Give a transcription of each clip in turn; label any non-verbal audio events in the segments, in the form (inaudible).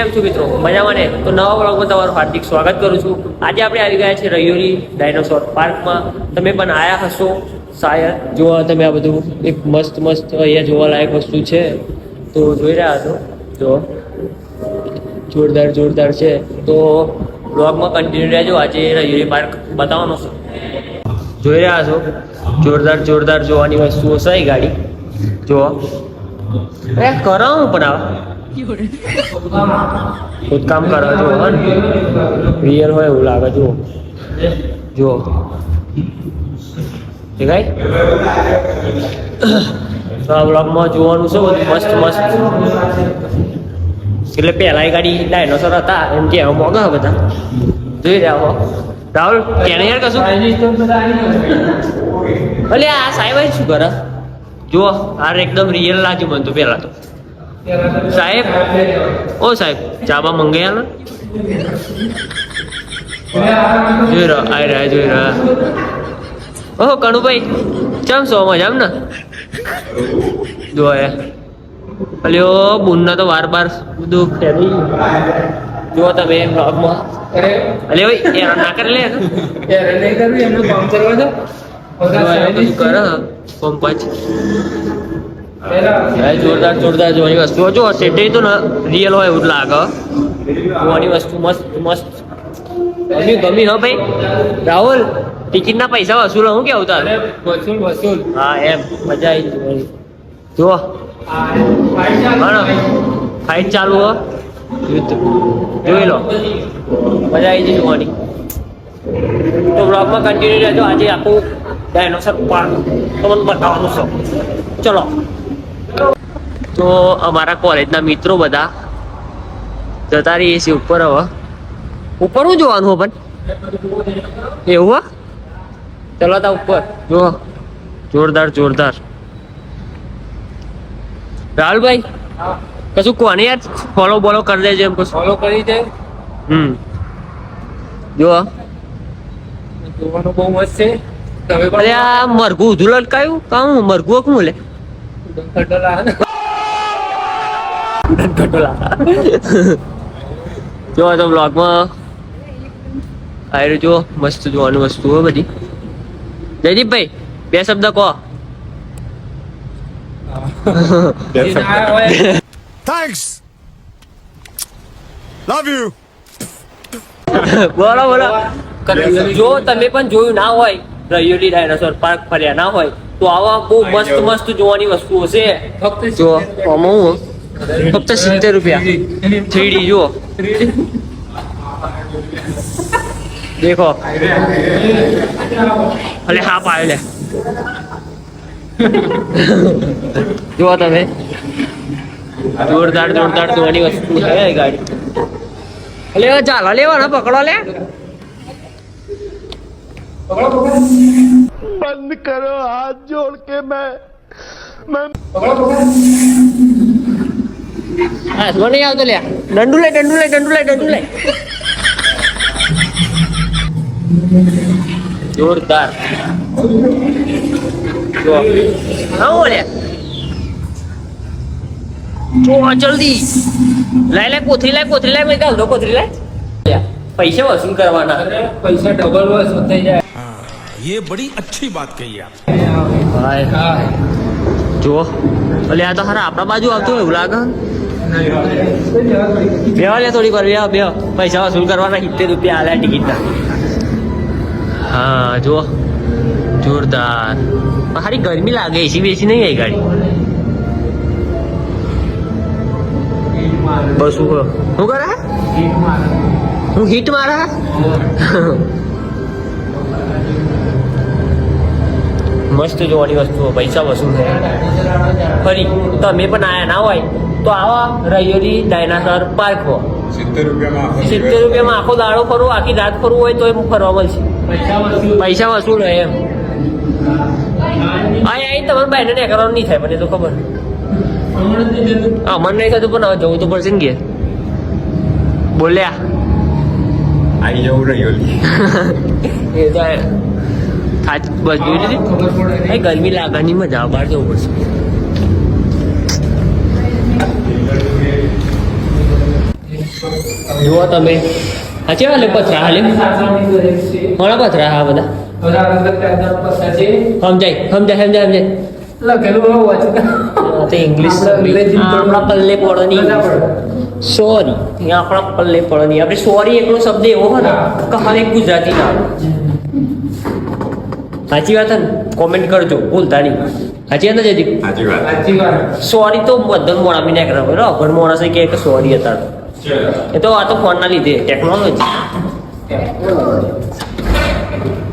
કેમ છો મિત્રો? મજામાં ને? તો નવા બ્લોગમાં તમારું હાર્દિક સ્વાગત કરું છું. આજે આપણે આવી ગયા છીએ રૈયોલી ડાયનોસોર પાર્કમાં. તમે પણ આયા હશો. શાયદ જોવા તમે આ બધું એક મસ્ત મસ્ત અહીંયા જોવાલાયક વસ્તુ છે. તો જોઈ રહ્યા છો. જો. જોરદાર જોરદાર છે. તો બ્લોગમાં કન્ટિન્યુ રહેજો. આજે રૈયોલી પાર્ક બતાવવાનો છે. જોઈ રહ્યા છો? જોરદાર જોરદાર જોવાની વસ્તુઓ છે ગાડી. જો. એ કરો પણ આ. ખુદકામ કરો જો રિયલ હોય એવું લાગે, જુઓ. જુઓ. દેખાય તો આ બ્લોગમાં જોવાનું છે બધું મસ્ત મસ્ત. એટલે પહેલા એ ગાડી ડાયનોસર હતા, એમ કે મોગા બધા. જોઈ રહ્યા હો. રાહુલ, કેને યાર કશું? અલે આ સાહેબ શું કરે? જુઓ, આ એકદમ રિયલ લાગ્યું મને તો પહેલા તો. સાહેબ? ઓ સાહેબ ચાબા મંગાયા ને જોઈ રહ્યો આઈ રહ્યા જોઈ રહ્યા ઓહો કણુભાઈ ચમ સો મજામ ને? જો એ અલ્યો બુનના તો વાર બાર બધું ફેરી જુઓ તમે બ્લોગમાં. અલે ભાઈ એ ના કરી લે. જો એ બધું કરે પંપ જ. જોરદાર જોરદાર જોવાની વસ્તુ. જો સેટે તો રિયલ હોય એવું લાગે. જોવાની વસ્તુ મસ્ત મસ્ત. ગમી ગમી હો ભાઈ. રાહુલ ટિકિટના પૈસા વસૂલ હું કેવું તારે? વસૂલ વસૂલ. હા એમ. મજા આવી જોવાની. જુઓ. ફાઇટ ચાલુ હો. યુદ્ધ. જોઈ લો. મજા આવી જઈ જોવાની. તો બ્લોગમાં કન્ટિન્યુ રહેજો. આજે આખું ડાયનોસર પાર્ક તમને બતાવવાનું છે. ચલો. તો અમારા કોલેજના મિત્રો બધા જતા રહીએ છીએ ઉપર હવે. ઉપર હું જોવાનું પણ? એવું હા? ચલો તા ઉપર. જો જોરદાર જોરદાર. રાહુલભાઈ કશું કોને યાર ફોલો બોલો કરી દેજો એમ કશું. ફોલો કરી દે. હમ. જો. જોવાનું બહુ મસ્ત છે. તમે અરે આ મરઘું ઉધું લટકાયું કાં મરઘું કું લે. જો તો બ્લોગમાં આયરું જો મસ્ત જોવાની વસ્તુ હોય બધી. જયદીપભાઈ બે શબ્દ કહો. Thanks love you. બોલો બોલો. જો તમે પણ જોયું ના હોય રયોલી ડાયનાસોર પાર્ક ફર્યા ના હોય તો આવા બહુ મસ્ત મસ્ત જોવાની વસ્તુઓ છે. ફક્ત જો આમાં હું ફક્ત સિત્તેર રૂપિયા. થ્રીડી, જુઓ. દેખો. અલે, હા, પાડ લે. જુઓ તમે. જોરદાર જોરદાર જોવાની વસ્તુ છે ગાડી. લેવા ચાલો લેવા ને પકડો, લે. બંધ કરો, હાથ જોડ કે મેં હા મને નહીં આવતો લે દંડુ લે દંડુ લે દંડુ લે દંડુ લે જોરદાર જો હા લે જો જલ્દી લાય લાય કોથરી લાય કોથરી લાય મેં કાલ દો કોથરી લાય લે, પૈસા વસૂલ કરવાના અરે પૈસા ડબલ વસૂલ થઈ જાય ये बड़ी अच्छी बात कही आप ભાઈ હા જો અલે આ તો હારા આપણા બાજુ આવતું હોય એવું લાગે બેવા લે થોડી વાર બેવા બેવા પૈસા વસૂલ કરવાના? સિત્તેર રૂપિયા આલ્યા ટિકિટના. હા જો જોરદાર. સારી ગરમી લાગે, એસી બેસી નહીં આવી ગાડી. બસ? શું કરે? હું હિટ મારા? મસ્ત જોવાની વસ્તુઓ પૈસા વસૂલ થાય. ફરી તમે પણ આયા ના હોય તો આવા રૈયોલી ડાયનાસોર પાર્ક હો. સિત્તેર રૂપિયામાં આખો દાડો ફરવો આખી રાત ફરવું હોય તો એમ ફરવા મળશે. પૈસા વસૂલ. પૈસા હોય એમ. અહીં અહીં તમારે બહેને ને કરવાનું નહીં થાય મને તો ખબર. હા મને નહીં થતું પણ હવે જવું તો પડશે ને કે બોલ્યા. આવી જવું રહ્યો એ તો થાચ બસ જોઈ લીધી? એ ગરમી લાગવાની મજા આવે બહાર જવું પડશે. જુઓ તમે. હા ચેવા લે પથરા હાલે? ઘણા પથરા હા બધા? સમજાય સમજાય સમજાય સમજાય. લખેલું તો ઇંગ્લિશ આપણા પલ્લે પડો નહીં. સોરી આપણા પલ્લે પડો નહીં. આપણે સોરી એકલો શબ્દ એવો હોય ને કે ગુજરાતી ના આવે. સાચી વાત ને? કોમેન્ટ કરજો ભૂલતા નહીં. સાચી વાત ને જયદીપ? સાચી વાત. સાચી વાત. સોરી તો બધા મોડા બી ના કરે અભણ માણસે કહે કે સોરી હતા એ તો આ તો ફોન ના લીધે ટેકનોલોજી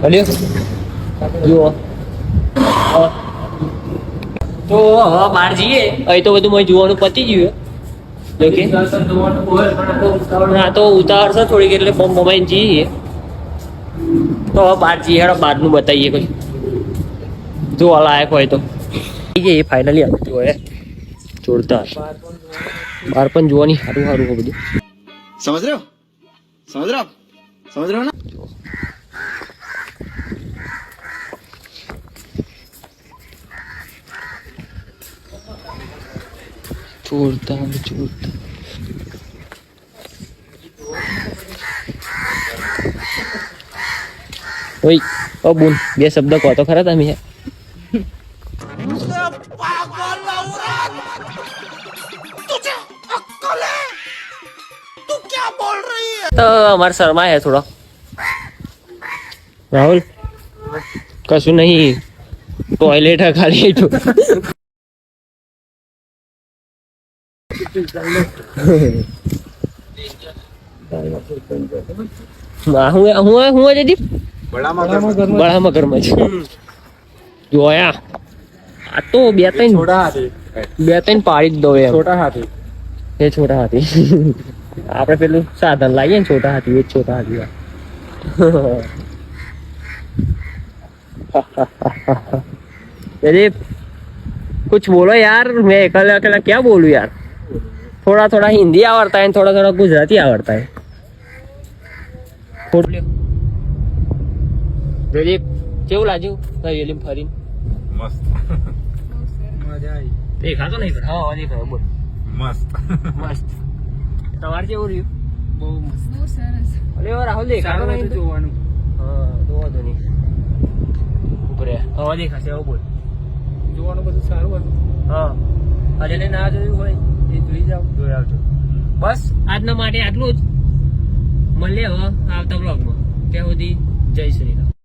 હલ્યો? જુઓ. તો હવે બહાર જઈએ. અહીં તો બધું મેં જોવાનું પતી ગયું જો કે દર્શન જોવાનું હોય પણ આ તો ઉતાવળ છે થોડીક એટલે બોમ્બ બમાઈને જઈએ. તો હવે બહાર જઈએ હેડો બહારનું બતાવીએ કોઈ. જોવા લાયક હોય તો. એ ફાઇનલી આવતું હોય જોરદાર. બહાર પણ જોવાની સારું સારું હોય બધું. સમજ રહ્યો? સમજ રહ્યો? સમજ રહ્યો ને? જોરદાર જોરદાર. ઓય ઓ બોલ બે શબ્દ કહો તો ખરા તમે. તો અમારે શર્મા હે થોડો. રાહુલ કશું નહીં. ટોયલેટ હે ખાલી. (laughs) હું હું હું હું જયદીપ બડામાં બળા મગરમચ્છ જોયા આ તો બે ત્રણ છોટા હાથી બે ત્રણ પાડી જ દો એમ છોટા હાથી એ છોટા હાથી આપણે પેલું સાધન લાવીએ ને છોટા હાથી એ જ છોટા હાથી આ. जयदीप कुछ बोलो यार मैं अकेला अकेला क्या बोलूं यार थोड़ा थोड़ा हिंदी आवड़ता है थोड़ा थोड़ा गुजराती आवड़ता है ફોટો કેવું લાગ્યું? હવેલીમાં ફરીને મસ્ત. મજા આવી. દેખાતો નહીં હા હા દેખાયો બોલ. મસ્ત. મસ્ત. તમારે કેવું રહ્યું? બહુ મસ્ત. અરે ઓ રાહુલ દેખાતો સારું નહીં જોવાનું. હા તો વાંધો નહીં. ઉપર હવા દેખાશે. હવે બોલ. જોવાનું બધું સારું હતું. હા. અને ના જોયું હોય? એ જોઈ જાવ જોઈ આવજો. બસ આજના માટે આટલું જ. મળીએ હવે આવતા બ્લોગમાં ત્યાં સુધી જય શ્રી